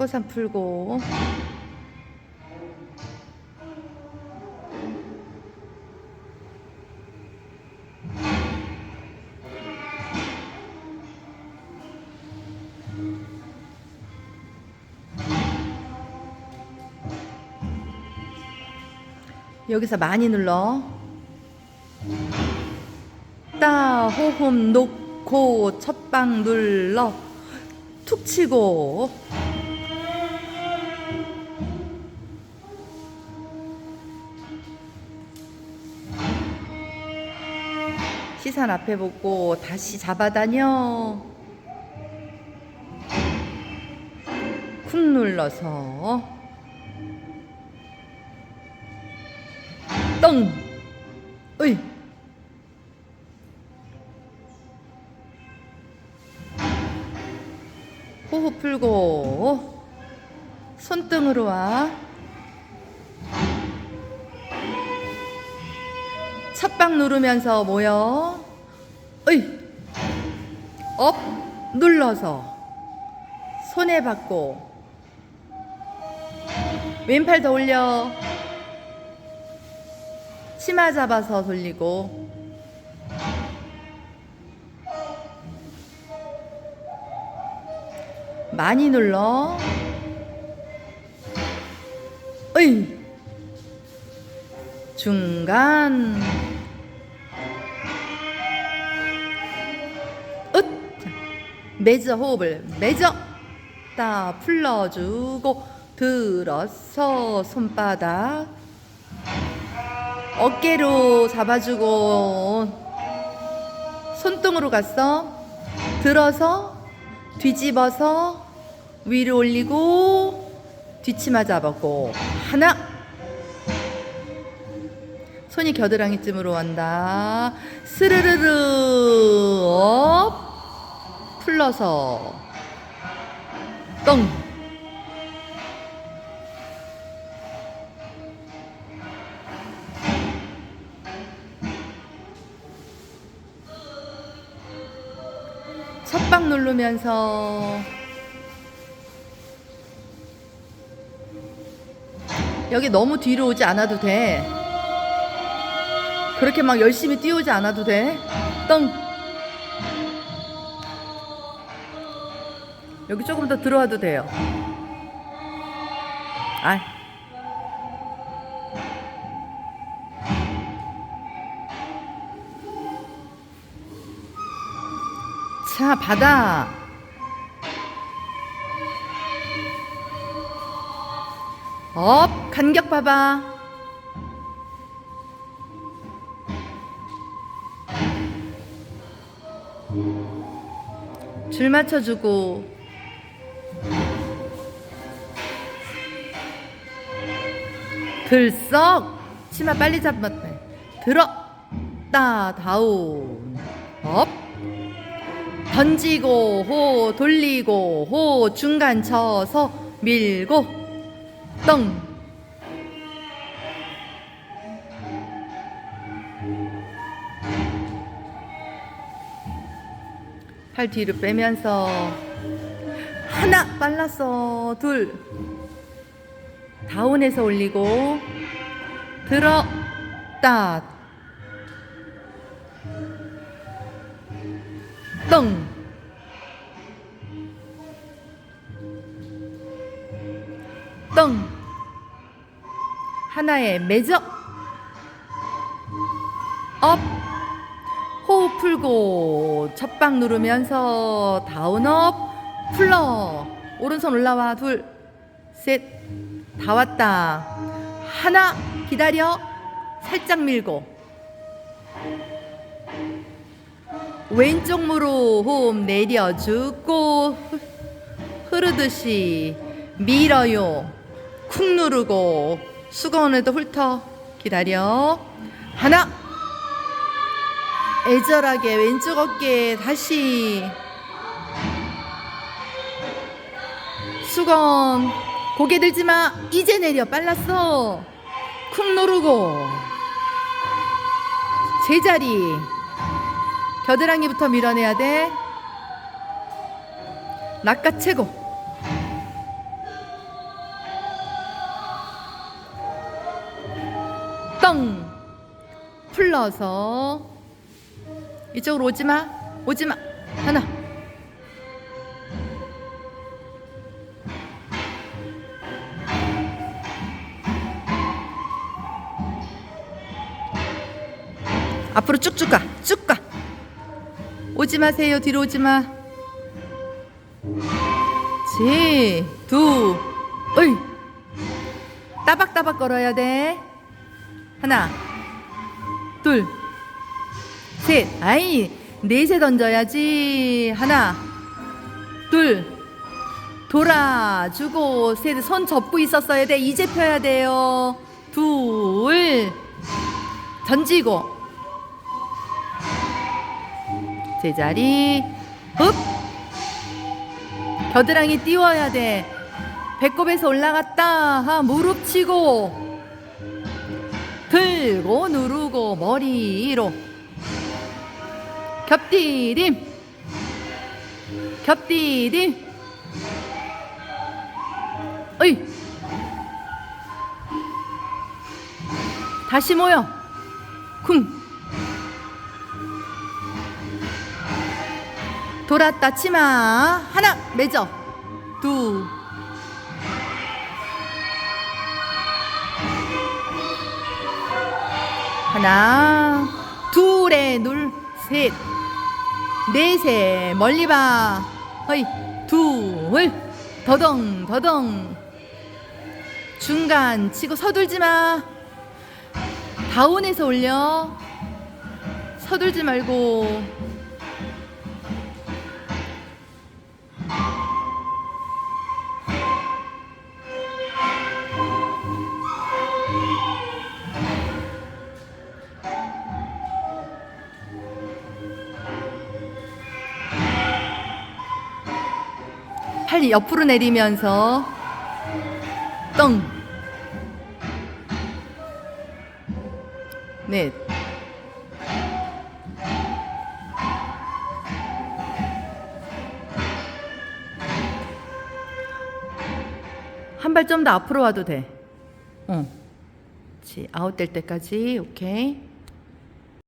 수고산 풀고. 여기서 많이 눌러. 따 호흡 놓고 첫방 눌러. 툭 치고 시선 앞에 보고 다시 잡아다녀. 쿵 눌러서. 똥. 으이. 호흡 풀고 손등으로 와. 첫방 누르면서 모여 으이 업 눌러서. 손에 받고. 왼팔 더 올려. 치마 잡아서 돌리고. 많이 눌러. 으이 중간 매저 호흡을 매저 따 풀러주고 들어서 손바닥 어깨로 잡아주고 손등으로 갔어. 들어서 뒤집어서 위로 올리고 뒤치마 잡았고. 하나. 손이 겨드랑이쯤으로 간다. 스르르르. 업 풀러서 똥 첫방 누르면서 여기 너무 뒤로 오지 않아도 돼. 그렇게 막 열심히 뛰어오지 않아도 돼. 떵. 여기 조금 더 들어와도 돼요. 아. 자, 받아. 업, 간격 봐봐. 줄 맞춰주고. 들썩. 치마 빨리 잡았네. 들어. 따, 다운. 업. 던지고 호 돌리고 호 중간 쳐서 밀고 떵 팔 뒤로 빼면서 하나 빨랐어 둘 다운해서 올리고 따 떵. 떵. 하나에 매저. 업. 호흡 풀고 첫방 누르면서 다운업 풀러. 오른손 올라와. 둘 셋. 다 왔다. 하나 기다려. 살짝 밀고. 왼쪽 무릎 호흡 내려주고 흐- 흐르듯이 밀어요. 쿵 누르고 수건에도 훑어. 기다려. 하나. 애절하게 왼쪽 어깨 다시 수건. 고개 들지 마. 이제 내려. 빨랐어. 쿵 누르고. 제자리. 겨드랑이부터 밀어내야 돼. 낚아채고. 떵 풀러서. 이쪽으로 오지마. 오지마. 하나. 앞으로 쭉쭉 가, 쭉 가. 오지 마세요, 뒤로 오지 마. 지, 두, 어이. 따박따박 걸어야 돼. 하나, 둘, 셋. 아이, 넷에 던져야지. 하나, 둘, 돌아주고, 셋. 손 접고 있었어야 돼. 이제 펴야 돼요. 둘, 던지고. 제자리. 흡! 겨드랑이 띄워야 돼. 배꼽에서 올라갔다. 하 무릎 치고. 들고 누르고 머리로. 겹디딤 겹디딤 어이. 다시 모여. 쿵 돌았다 치마. 하나 매져 두. 하나 둘에 눌셋. 넷에 멀리 봐. 허이 둘. 더덩 더덩. 중간 치고 서둘지 마. 다운해서 올려. 서둘지 말고 팔 옆으로 내리면서 떵 넷. 한발 좀 더 앞으로 와도 돼. 어. 그렇지. 아웃 될 때까지. 오케이.